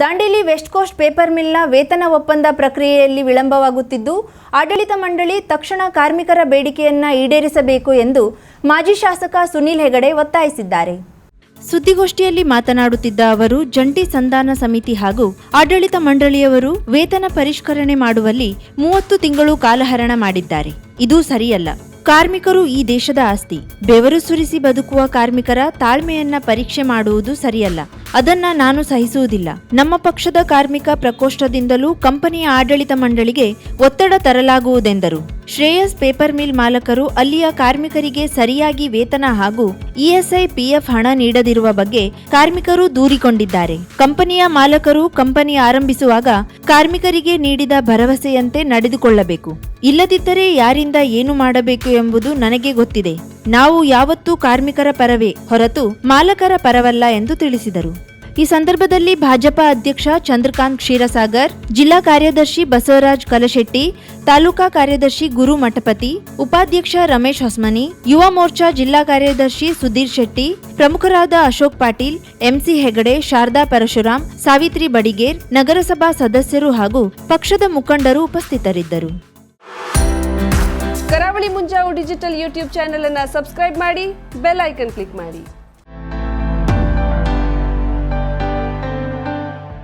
Dandeli west coast paper ಮಿಲ್ನ ವೇತನ ಒಪ್ಪಂದ ಪ್ರಕ್ರಿಯೆಯಲ್ಲಿ ವಿಳಂಬವಾಗುತ್ತಿದ್ದು, ಆಡಳಿತ ಮಂಡಳಿ ತಕ್ಷಣ ಕಾರ್ಮಿಕರ ಬೇಡಿಕೆಯನ್ನ ಈಡೇರಿಸಬೇಕು ಎಂದು ಮಾಜಿ ಶಾಸಕ ಸುನೀಲ್ ಹೆಗಡೆ ಒತ್ತಾಯಿಸಿದ್ದಾರೆ. ಸುದ್ದಿಗೋಷ್ಠಿಯಲ್ಲಿ ಮಾತನಾಡುತ್ತಿದ್ದ ಅವರು, ಜಂಟಿ ಸಂಧಾನ ಸಮಿತಿ ಹಾಗೂ ಆಡಳಿತ ಮಂಡಳಿಯವರು ವೇತನ ಪರಿಷ್ಕರಣೆ ಮಾಡುವಲ್ಲಿ ಮೂವತ್ತು ತಿಂಗಳು ಕಾಲಹರಣ ಮಾಡಿದ್ದಾರೆ. ಇದು ಸರಿಯಲ್ಲ. ಕಾರ್ಮಿಕರು ಈ ದೇಶದ ಆಸ್ತಿ. ಬೆವರು ಸುರಿಸಿ ಬದುಕುವ ಕಾರ್ಮಿಕರ ತಾಳ್ಮೆಯನ್ನ ಪರೀಕ್ಷೆ ಮಾಡುವುದು ಸರಿಯಲ್ಲ. ಅದನ್ನ ನಾನು ಸಹಿಸುವುದಿಲ್ಲ. ನಮ್ಮ ಪಕ್ಷದ ಕಾರ್ಮಿಕ ಪ್ರಕೋಷ್ಠದಿಂದಲೂ ಕಂಪನಿಯ ಆಡಳಿತ ಮಂಡಳಿಗೆ ಒತ್ತಡ ತರಲಾಗುವುದೆಂದರು. ಶ್ರೇಯಸ್ ಪೇಪರ್ ಮಿಲ್ ಮಾಲಕರು ಅಲ್ಲಿಯ ಕಾರ್ಮಿಕರಿಗೆ ಸರಿಯಾಗಿ ವೇತನ ಹಾಗೂ ಇಎಸ್ಐ ಪಿಎಫ್ ಹಣ ನೀಡದಿರುವ ಬಗ್ಗೆ ಕಾರ್ಮಿಕರು ದೂರಿಕೊಂಡಿದ್ದಾರೆ. ಕಂಪನಿಯ ಮಾಲಕರು ಕಂಪನಿ ಆರಂಭಿಸುವಾಗ ಕಾರ್ಮಿಕರಿಗೆ ನೀಡಿದ ಭರವಸೆಯಂತೆ ನಡೆದುಕೊಳ್ಳಬೇಕು. ಇಲ್ಲದಿದ್ದರೆ ಯಾರಿಂದ ಏನು ಮಾಡಬೇಕು ಎಂಬುದು ನನಗೆ ಗೊತ್ತಿದೆ. ನಾವು ಯಾವತ್ತೂ ಕಾರ್ಮಿಕರ ಪರವೇ ಹೊರತು ಮಾಲಕರ ಪರವಲ್ಲ ಎಂದು ತಿಳಿಸಿದರು. ಈ ಸಂದರ್ಭದಲ್ಲಿ ಭಾಜಪಾ ಅಧ್ಯಕ್ಷ ಚಂದ್ರಕಾಂತ್ ಕ್ಷೀರಸಾಗರ್, ಜಿಲ್ಲಾ ಕಾರ್ಯದರ್ಶಿ ಬಸವರಾಜ್ ಕಲಶೆಟ್ಟಿ, ತಾಲೂಕಾ ಕಾರ್ಯದರ್ಶಿ ಗುರು ಮಠಪತಿ, ಉಪಾಧ್ಯಕ್ಷ ರಮೇಶ್ ಹೊಸ್ಮನಿ, ಯುವ ಮೋರ್ಚಾ ಜಿಲ್ಲಾ ಕಾರ್ಯದರ್ಶಿ ಸುಧೀರ್ ಶೆಟ್ಟಿ, ಪ್ರಮುಖರಾದ ಅಶೋಕ್ ಪಾಟೀಲ್, ಎಂಸಿ ಹೆಗಡೆ, ಶಾರದಾ ಪರಶುರಾಮ್ ಸಾವಿತ್ರಿ ಬಡಿಗೇರ್, ನಗರಸಭಾ ಸದಸ್ಯರು ಹಾಗೂ ಪಕ್ಷದ ಮುಖಂಡರು ಉಪಸ್ಥಿತರಿದ್ದರು. Karavali Munjavu digital YouTube channel ಅನ್ನು ಸಬ್ಸ್ಕ್ರೈಬ್ ಮಾಡಿ, ಬೆಲ್ ಐಕನ್ ಕ್ಲಿಕ್ ಮಾಡಿ.